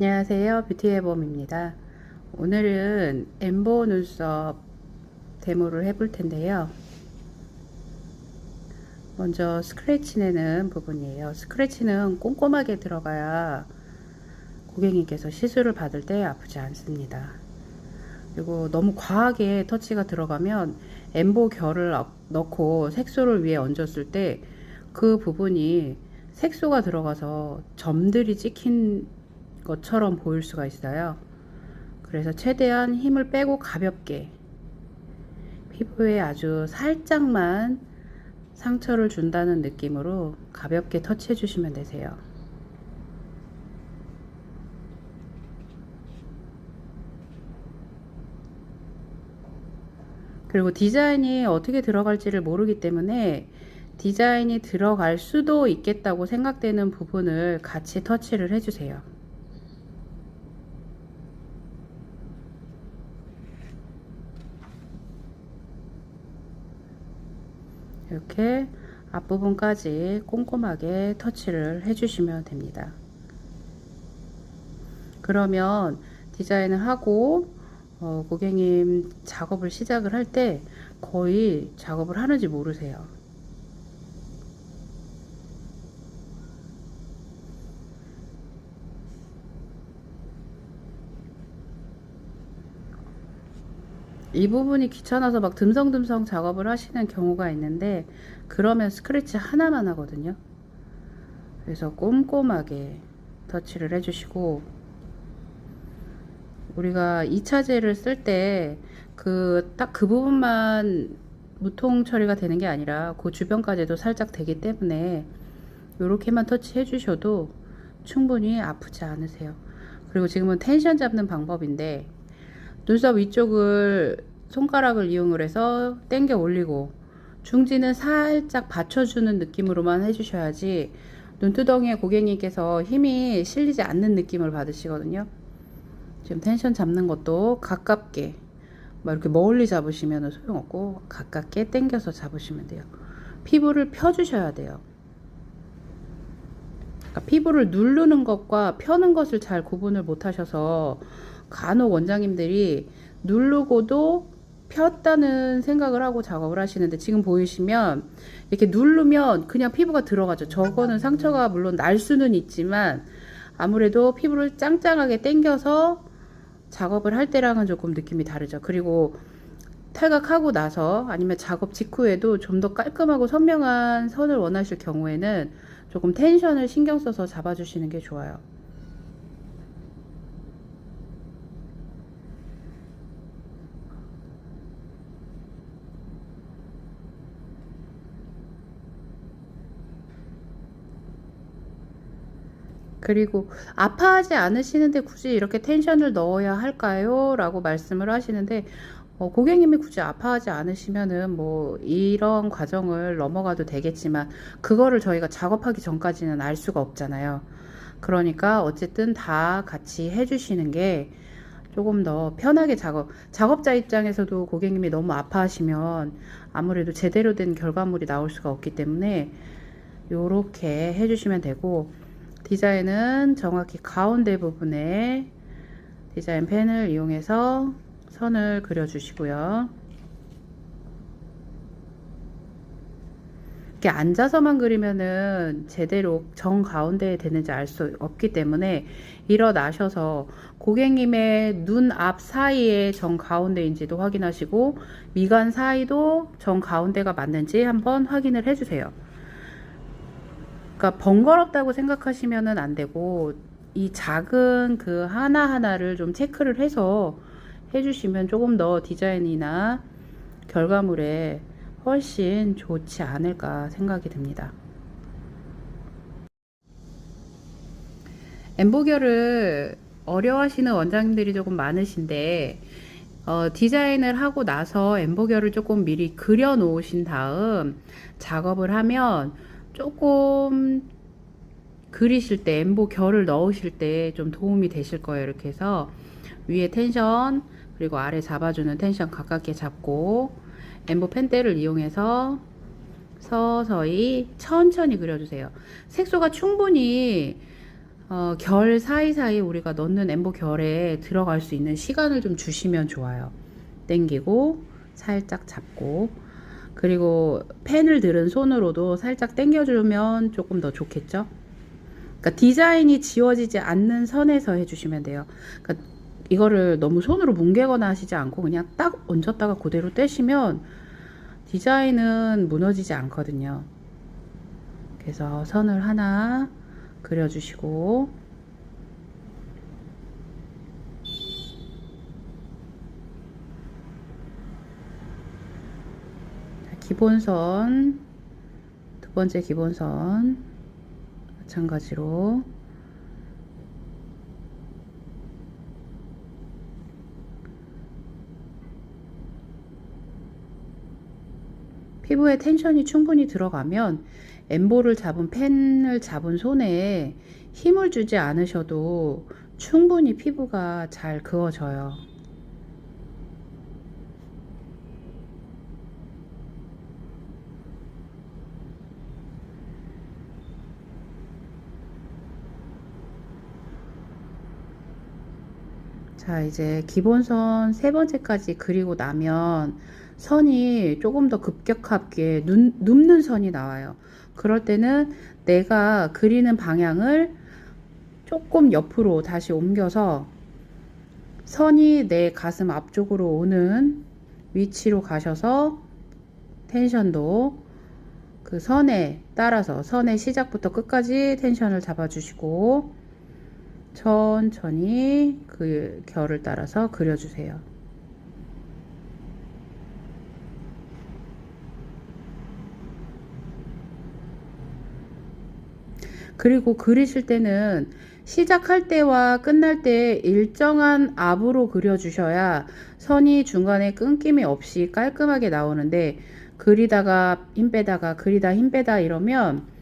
안녕하세요. 뷰티해봄입니다. 오늘은 엠보 눈썹 데모를 해볼 텐데요. 먼저 스크래치 내는 부분이에요. 스크래치는 꼼꼼하게 들어가야 고객님께서 시술을 받을 때 아프지 않습니다. 그리고 너무 과하게 터치가 들어가면 엠보 결을 넣고 색소를 위에 얹었을 때 그 부분이 색소가 들어가서 점들이 찍힌 것처럼 보일 수가 있어요. 그래서 최대한 힘을 빼고 가볍게 피부에 아주 살짝만 상처를 준다는 느낌으로 가볍게 터치해 주시면 되세요. 그리고 디자인이 어떻게 들어갈지를 모르기 때문에 디자인이 들어갈 수도 있겠다고 생각되는 부분을 같이 터치를 해주세요. 이렇게 앞부분까지 꼼꼼하게 터치를 해주시면 됩니다. 그러면 디자인을 하고 어, 고객님 작업을 시작을 할 때 거의 작업을 하는지 모르세요. 이 부분이 귀찮아서 막 듬성듬성 작업을 하시는 경우가 있는데 그러면 스크래치 하나만 하거든요. 그래서 꼼꼼하게 터치를 해주시고 우리가 2차제를 쓸 때 그 딱그 부분만 무통 처리가 되는 게 아니라 그 주변까지도 살짝 되기 때문에 이렇게만 터치해 주셔도 충분히 아프지 않으세요. 그리고 지금은 텐션 잡는 방법인데 눈썹 위쪽을 손가락을 이용을 해서 당겨 올리고 중지는 살짝 받쳐주는 느낌으로만 해주셔야지 눈두덩이에 고객님께서 힘이 실리지 않는 느낌을 받으시거든요. 지금 텐션 잡는 것도 가깝게 막 이렇게 멀리 잡으시면 소용없고 가깝게 당겨서 잡으시면 돼요. 피부를 펴주셔야 돼요. 그러니까 피부를 누르는 것과 펴는 것을 잘 구분을 못 하셔서 간혹 원장님들이 누르고도 폈다는 생각을 하고 작업을 하시는데 지금 보이시면 이렇게 누르면 그냥 피부가 들어가죠. 저거는 상처가 물론 날 수는 있지만 아무래도 피부를 짱짱하게 당겨서 작업을 할 때랑은 조금 느낌이 다르죠. 그리고 탈각하고 나서 아니면 작업 직후에도 좀 더 깔끔하고 선명한 선을 원하실 경우에는 조금 텐션을 신경 써서 잡아주시는 게 좋아요. 그리고 아파하지 않으시는데 굳이 이렇게 텐션을 넣어야 할까요? 라고 말씀을 하시는데 어, 고객님이 굳이 아파하지 않으시면은 뭐 이런 과정을 넘어가도 되겠지만 그거를 저희가 작업하기 전까지는 알 수가 없잖아요. 그러니까 어쨌든 다 같이 해주시는 게 조금 더 편하게 작업, 작업자 입장에서도 고객님이 너무 아파하시면 아무래도 제대로 된 결과물이 나올 수가 없기 때문에 이렇게 해주시면 되고 디자인은 정확히 가운데 부분에 디자인 펜을 이용해서 선을 그려주시고요. 이렇게 앉아서만 그리면은 제대로 정 가운데에 되는지 알 수 없기 때문에 일어나셔서 고객님의 눈 앞 사이에 정 가운데인지도 확인하시고 미간 사이도 정 가운데가 맞는지 한번 확인을 해주세요. 그러니까 번거롭다고 생각하시면은 안 되고 이 작은 그 하나하나를 좀 체크를 해서 해주시면 조금 더 디자인이나 결과물에 훨씬 좋지 않을까 생각이 듭니다. 엠보결을 어려워하시는 원장님들이 조금 많으신데 어, 디자인을 하고 나서 엠보결을 조금 미리 그려 놓으신 다음 작업을 하면 조금 그리실 때 엠보 결을 넣으실 때 좀 도움이 되실 거예요. 이렇게 해서 위에 텐션 그리고 아래 잡아주는 텐션 가깝게 잡고 엠보 펜대를 이용해서 서서히 천천히 그려주세요. 색소가 충분히 어, 결 사이사이 우리가 넣는 엠보 결에 들어갈 수 있는 시간을 좀 주시면 좋아요. 땡기고 살짝 잡고 그리고 펜을 들은 손으로도 살짝 당겨주면 조금 더 좋겠죠. 그러니까 디자인이 지워지지 않는 선에서 해주시면 돼요. 그러니까 이거를 너무 손으로 뭉개거나 하시지 않고 그냥 딱 얹었다가 그대로 떼시면 디자인은 무너지지 않거든요. 그래서 선을 하나 그려주시고 기본선 두 번째 기본선 마찬가지로 피부에 텐션이 충분히 들어가면 엠보를 잡은 펜을 잡은 손에 힘을 주지 않으셔도 충분히 피부가 잘 그어져요. 자, 이제 기본선 세 번째까지 그리고 나면 선이 조금 더 급격하게 눈, 눕는 선이 나와요. 그럴 때는 내가 그리는 방향을 조금 옆으로 다시 옮겨서 선이 내 가슴 앞쪽으로 오는 위치로 가셔서 텐션도 그 선에 따라서 선의 시작부터 끝까지 텐션을 잡아주시고 천천히 그 결을 따라서 그려주세요. 그리고 그리실 때는 시작할 때와 끝날 때 일정한 압으로 그려주셔야 선이 중간에 끊김이 없이 깔끔하게 나오는데 그리다가 힘 빼다가 그리다 힘 빼다 이러면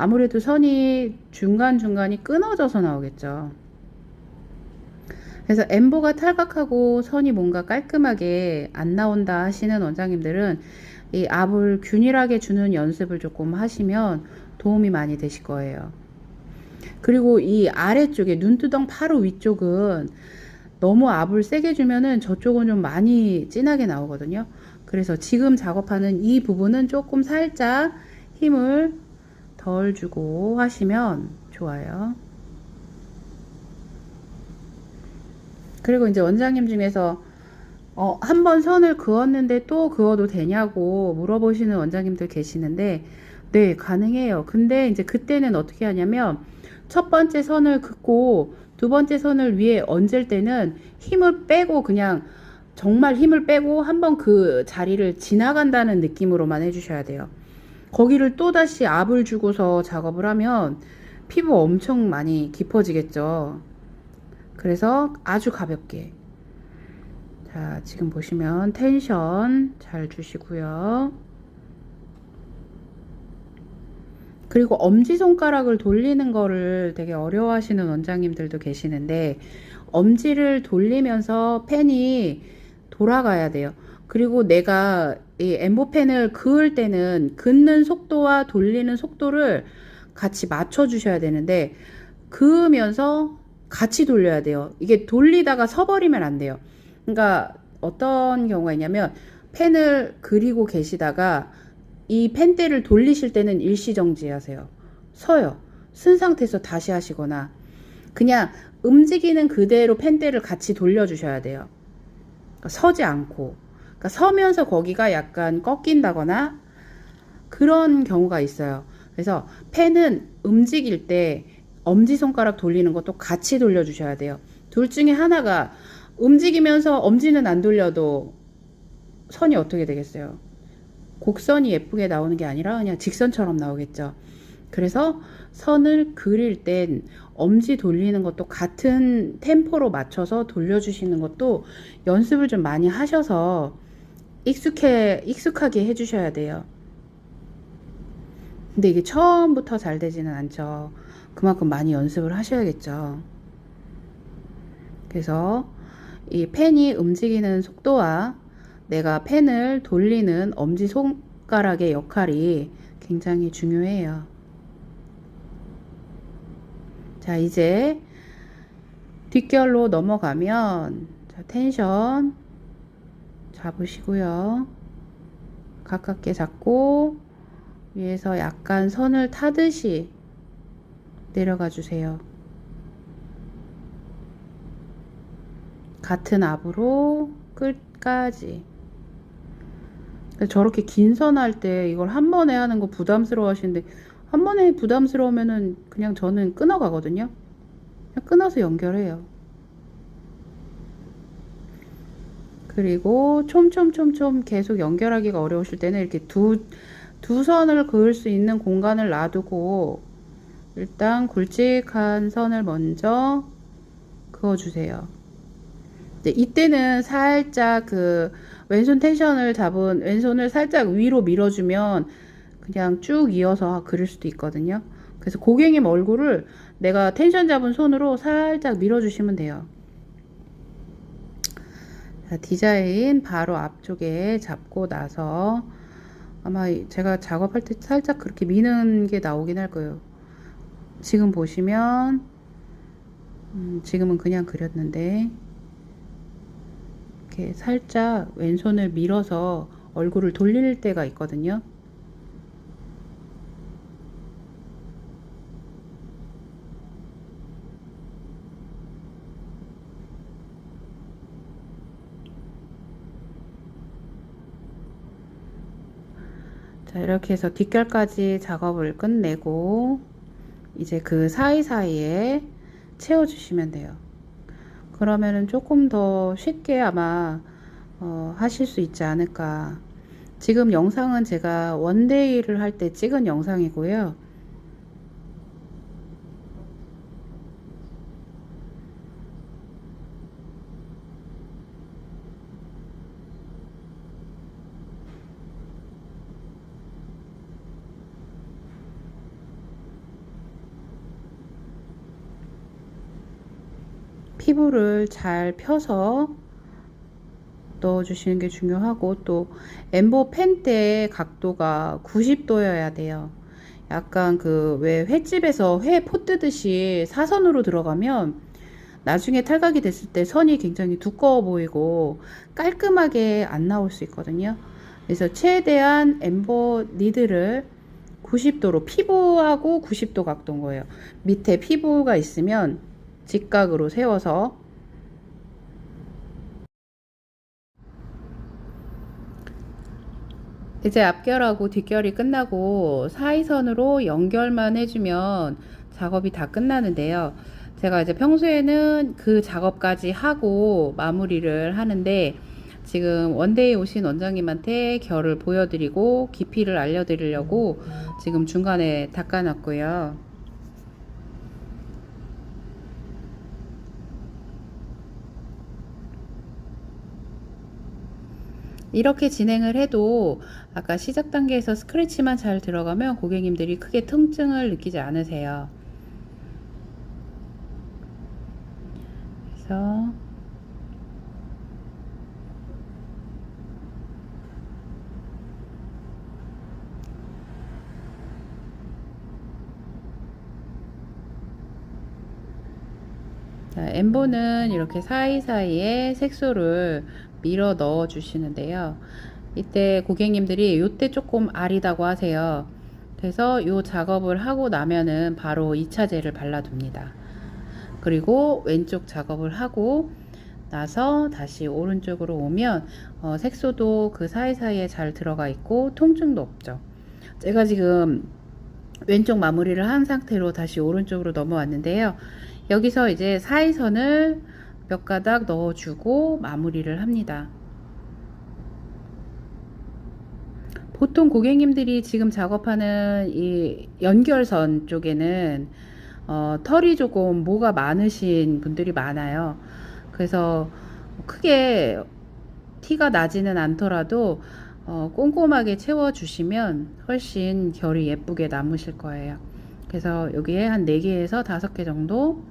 아무래도 선이 중간중간이 끊어져서 나오겠죠. 그래서 엠보가 탈각하고 선이 뭔가 깔끔하게 안 나온다 하시는 원장님들은 이 압을 균일하게 주는 연습을 조금 하시면 도움이 많이 되실 거예요. 그리고 이 아래쪽에 눈두덩 바로 위쪽은 너무 압을 세게 주면은 저쪽은 좀 많이 진하게 나오거든요. 그래서 지금 작업하는 이 부분은 조금 살짝 힘을 덜 주고 하시면 좋아요. 그리고 이제 원장님 중에서 어, 한 번 선을 그었는데 또 그어도 되냐고 물어보시는 원장님들 계시는데 네, 가능해요. 근데 이제 그때는 어떻게 하냐면 첫 번째 선을 긋고 두 번째 선을 위에 얹을 때는 힘을 빼고 그냥 정말 힘을 빼고 한번 그 자리를 지나간다는 느낌으로만 해주셔야 돼요. 거기를 또다시 압을 주고서 작업을 하면 피부 엄청 많이 깊어지겠죠. 그래서 아주 가볍게. 자, 지금 보시면 텐션 잘 주시고요. 그리고 엄지손가락을 돌리는 거를 되게 어려워하시는 원장님들도 계시는데, 엄지를 돌리면서 펜이 돌아가야 돼요. 그리고 내가 이 엠보펜을 그을 때는 긋는 속도와 돌리는 속도를 같이 맞춰 주셔야 되는데, 그으면서 같이 돌려야 돼요. 이게 돌리다가 서버리면 안 돼요. 그러니까 어떤 경우가 있냐면 펜을 그리고 계시다가 이 펜대를 돌리실 때는 일시정지 하세요. 서요. 쓴 상태에서 다시 하시거나 그냥 움직이는 그대로 펜대를 같이 돌려주셔야 돼요. 서지 않고. 그러니까 서면서 거기가 약간 꺾인다거나 그런 경우가 있어요. 그래서 펜은 움직일 때 엄지손가락 돌리는 것도 같이 돌려주셔야 돼요. 둘 중에 하나가 움직이면서 엄지는 안 돌려도 선이 어떻게 되겠어요? 곡선이 예쁘게 나오는 게 아니라 그냥 직선처럼 나오겠죠. 그래서 선을 그릴 땐 엄지 돌리는 것도 같은 템포로 맞춰서 돌려주시는 것도 연습을 좀 많이 하셔서 익숙해, 익숙하게 해주셔야 돼요. 근데 이게 처음부터 잘 되지는 않죠. 그만큼 많이 연습을 하셔야겠죠. 그래서 이 펜이 움직이는 속도와 내가 펜을 돌리는 엄지 손가락의 역할이 굉장히 중요해요. 자, 자, 이제 뒷결로 넘어가면 자, 텐션 잡으시고요. 가깝게 잡고 위에서 약간 선을 타듯이 내려가 주세요. 같은 압으로 끝까지. 저렇게 긴 선 할 때 이걸 한 번에 하는 거 부담스러워 하시는데 한 번에 부담스러우면은 그냥 저는 끊어 가거든요. 그냥 끊어서 연결해요. 그리고 촘촘촘촘 계속 연결하기가 어려우실 때는 이렇게 두, 두 선을 그을 수 있는 공간을 놔두고 일단 굵직한 선을 먼저 그어주세요. 네, 이때는 살짝 그 왼손 텐션을 잡은 왼손을 살짝 위로 밀어주면 그냥 쭉 이어서 그릴 수도 있거든요. 그래서 고객님 얼굴을 내가 텐션 잡은 손으로 살짝 밀어주시면 돼요. 자, 디자인 바로 앞쪽에 잡고 나서 아마 제가 작업할 때 살짝 그렇게 미는 게 나오긴 할 거예요. 지금 보시면 음, 지금은 그냥 그렸는데 이렇게 살짝 왼손을 밀어서 얼굴을 돌릴 때가 있거든요. 자, 이렇게 해서 뒷결까지 작업을 끝내고 이제 그 사이사이에 채워주시면 돼요. 그러면은 조금 더 쉽게 아마 어, 하실 수 있지 않을까. 지금 영상은 제가 원데이를 할 때 찍은 영상이고요. 피부를 잘 펴서 넣어주시는 게 중요하고 또 엠보 펜때 각도가 90도여야 돼요. 약간 그 왜 횟집에서 회 포 뜨듯이 사선으로 들어가면 나중에 탈각이 됐을 때 선이 굉장히 두꺼워 보이고 깔끔하게 안 나올 수 있거든요. 그래서 최대한 엠버 니드를 90도로 피부하고 90도 각도인 거예요. 밑에 피부가 있으면 직각으로 세워서 이제 앞결하고 뒷결이 끝나고 사이선으로 연결만 해주면 작업이 다 끝나는데요. 제가 이제 평소에는 그 작업까지 하고 마무리를 하는데 지금 원데이 오신 원장님한테 결을 보여드리고 깊이를 알려드리려고 지금 중간에 닦아놨고요. 이렇게 진행을 해도 아까 시작 단계에서 스크래치만 잘 들어가면 고객님들이 크게 통증을 느끼지 않으세요. 그래서 자, 엠보는 이렇게 사이사이에 색소를 밀어 넣어 주시는데요. 이때 고객님들이 요때 조금 아리다고 하세요. 그래서 요 작업을 하고 나면은 바로 2차제를 발라둡니다. 그리고 왼쪽 작업을 하고 나서 다시 오른쪽으로 오면 어, 색소도 그 사이사이에 잘 들어가 있고 통증도 없죠. 제가 지금 왼쪽 마무리를 한 상태로 다시 오른쪽으로 넘어왔는데요. 여기서 이제 사이선을 몇 가닥 넣어주고 마무리를 합니다. 보통 고객님들이 지금 작업하는 이 연결선 쪽에는 어, 털이 조금 모가 많으신 분들이 많아요. 그래서 크게 티가 나지는 않더라도 어, 꼼꼼하게 채워주시면 훨씬 결이 예쁘게 남으실 거예요. 그래서 여기에 한 4개에서 5개 정도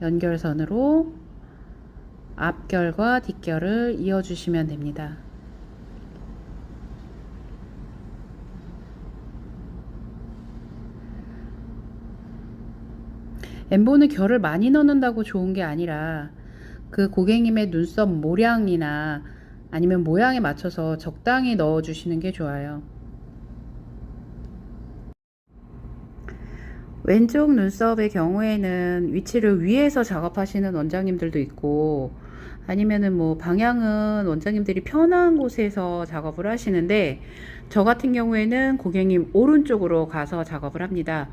연결선으로 앞결과 뒷결을 이어주시면 됩니다. 엠보는 결을 많이 넣는다고 좋은 게 아니라 그 고객님의 눈썹 모량이나 아니면 모양에 맞춰서 적당히 넣어 주시는 게 좋아요. 왼쪽 눈썹의 경우에는 위치를 위에서 작업하시는 원장님들도 있고 아니면은 뭐 방향은 원장님들이 편한 곳에서 작업을 하시는데 저 같은 경우에는 고객님 오른쪽으로 가서 작업을 합니다.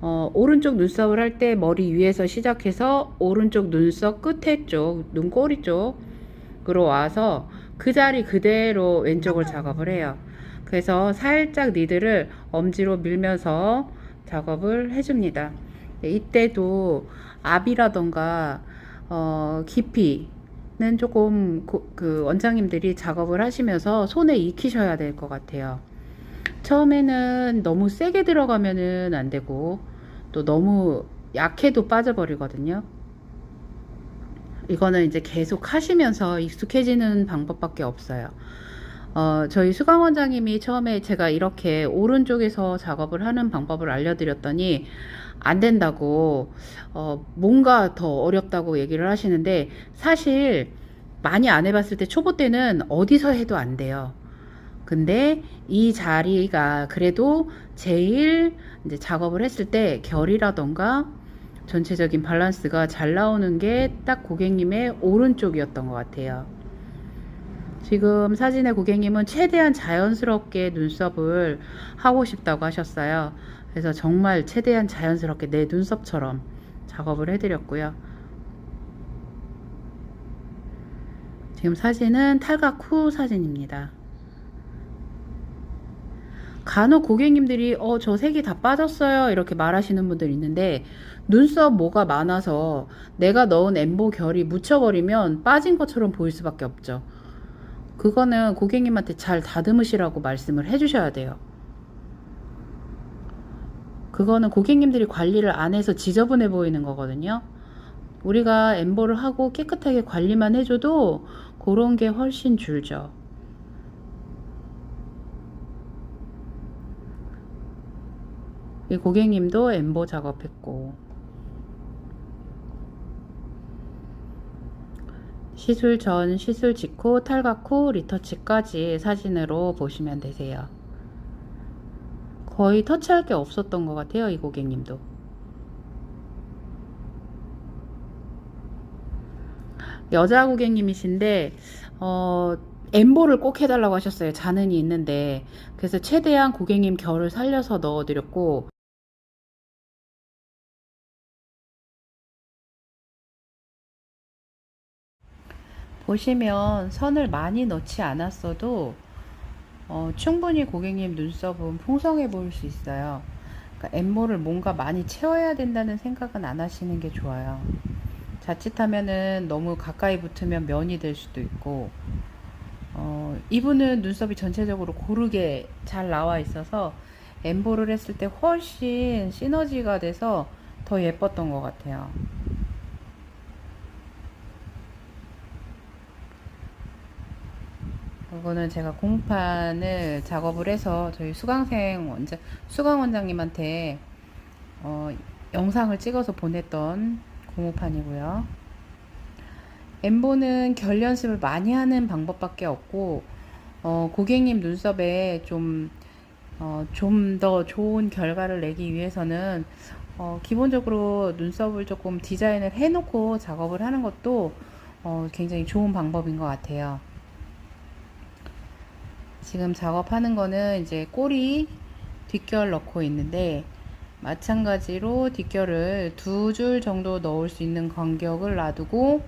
어, 오른쪽 눈썹을 할 때 머리 위에서 시작해서 오른쪽 눈썹 끝에 쪽, 눈꼬리 쪽으로 와서 그 자리 그대로 왼쪽을 작업을 해요. 그래서 살짝 니드를 엄지로 밀면서 작업을 해줍니다. 네, 이때도 압이라던가 어, 깊이 는 조금 고, 그 원장님들이 작업을 하시면서 손에 익히셔야 될 것 같아요. 처음에는 너무 세게 들어가면은 안 되고 또 너무 약해도 빠져버리거든요. 이거는 이제 계속 하시면서 익숙해지는 방법밖에 없어요. 어, 저희 수강 원장님이 처음에 제가 이렇게 오른쪽에서 작업을 하는 방법을 알려드렸더니 안 된다고, 어, 뭔가 더 어렵다고 얘기를 하시는데 사실 많이 안 해봤을 때 초보 때는 어디서 해도 안 돼요. 근데 이 자리가 그래도 제일 이제 작업을 했을 때 결이라던가 전체적인 밸런스가 잘 나오는 게 딱 고객님의 오른쪽이었던 것 같아요. 지금 사진의 고객님은 최대한 자연스럽게 눈썹을 하고 싶다고 하셨어요. 그래서 정말 최대한 자연스럽게 내 눈썹처럼 작업을 해드렸고요. 지금 사진은 탈각 후 사진입니다. 간혹 고객님들이 어 저 색이 다 빠졌어요 이렇게 말하시는 분들 있는데 눈썹 모가 많아서 내가 넣은 엠보 결이 묻혀버리면 빠진 것처럼 보일 수밖에 없죠. 그거는 고객님한테 잘 다듬으시라고 말씀을 해주셔야 돼요. 그거는 고객님들이 관리를 안 해서 지저분해 보이는 거거든요. 우리가 엠보를 하고 깨끗하게 관리만 해줘도 그런 게 훨씬 줄죠. 이 고객님도 엠보 작업했고 시술 전, 시술 직후, 탈각 후, 리터치까지 사진으로 보시면 되세요. 거의 터치할 게 없었던 것 같아요, 이 고객님도. 여자 고객님이신데, 어, 엠보를 꼭 해달라고 하셨어요. 자는이 있는데. 그래서 최대한 고객님 결을 살려서 넣어드렸고, 보시면 선을 많이 넣지 않았어도 어, 충분히 고객님 눈썹은 풍성해 보일 수 있어요. 그러니까 엠모를 뭔가 많이 채워야 된다는 생각은 안 하시는 게 좋아요. 자칫하면은 너무 가까이 붙으면 면이 될 수도 있고 어, 이분은 눈썹이 전체적으로 고르게 잘 나와 있어서 엠보를 했을 때 훨씬 시너지가 돼서 더 예뻤던 것 같아요. 이거는 제가 공판을 작업을 해서 저희 수강생 원장, 수강 원장님한테 어, 영상을 찍어서 보냈던 공모판이고요. 엠보는 결 연습을 많이 하는 방법밖에 없고 어, 고객님 눈썹에 좀 어, 좀 더 좋은 결과를 내기 위해서는 어, 기본적으로 눈썹을 조금 디자인을 해놓고 작업을 하는 것도 어, 굉장히 좋은 방법인 것 같아요. 지금 작업하는 거는 이제 꼬리 뒷결 넣고 있는데 마찬가지로 뒷결을 두 줄 정도 넣을 수 있는 간격을 놔두고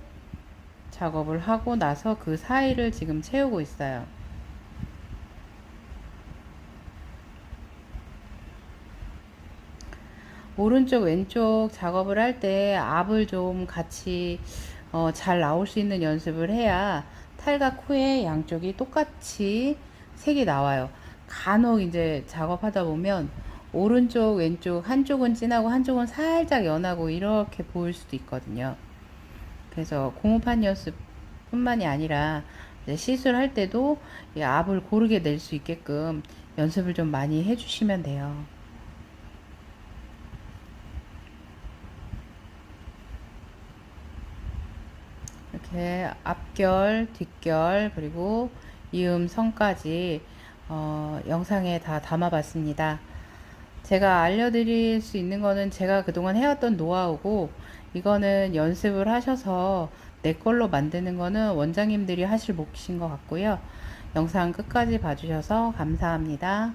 작업을 하고 나서 그 사이를 지금 채우고 있어요. 오른쪽 왼쪽 작업을 할 때 압을 좀 같이 어, 잘 나올 수 있는 연습을 해야 탈각 후에 양쪽이 똑같이 색이 나와요. 간혹 이제 작업하다 보면 오른쪽, 왼쪽, 한쪽은 진하고 한쪽은 살짝 연하고 이렇게 보일 수도 있거든요. 그래서 공업판 연습뿐만이 아니라 시술할 때도 이 압을 고르게 낼 수 있게끔 연습을 좀 많이 해주시면 돼요. 이렇게 앞결, 뒷결, 그리고 이음 성까지 어, 영상에 다 담아봤습니다. 제가 알려드릴 수 있는 거는 제가 그동안 해왔던 노하우고 이거는 연습을 하셔서 내 걸로 만드는 거는 원장님들이 하실 몫인 것 같고요. 영상 끝까지 봐주셔서 감사합니다.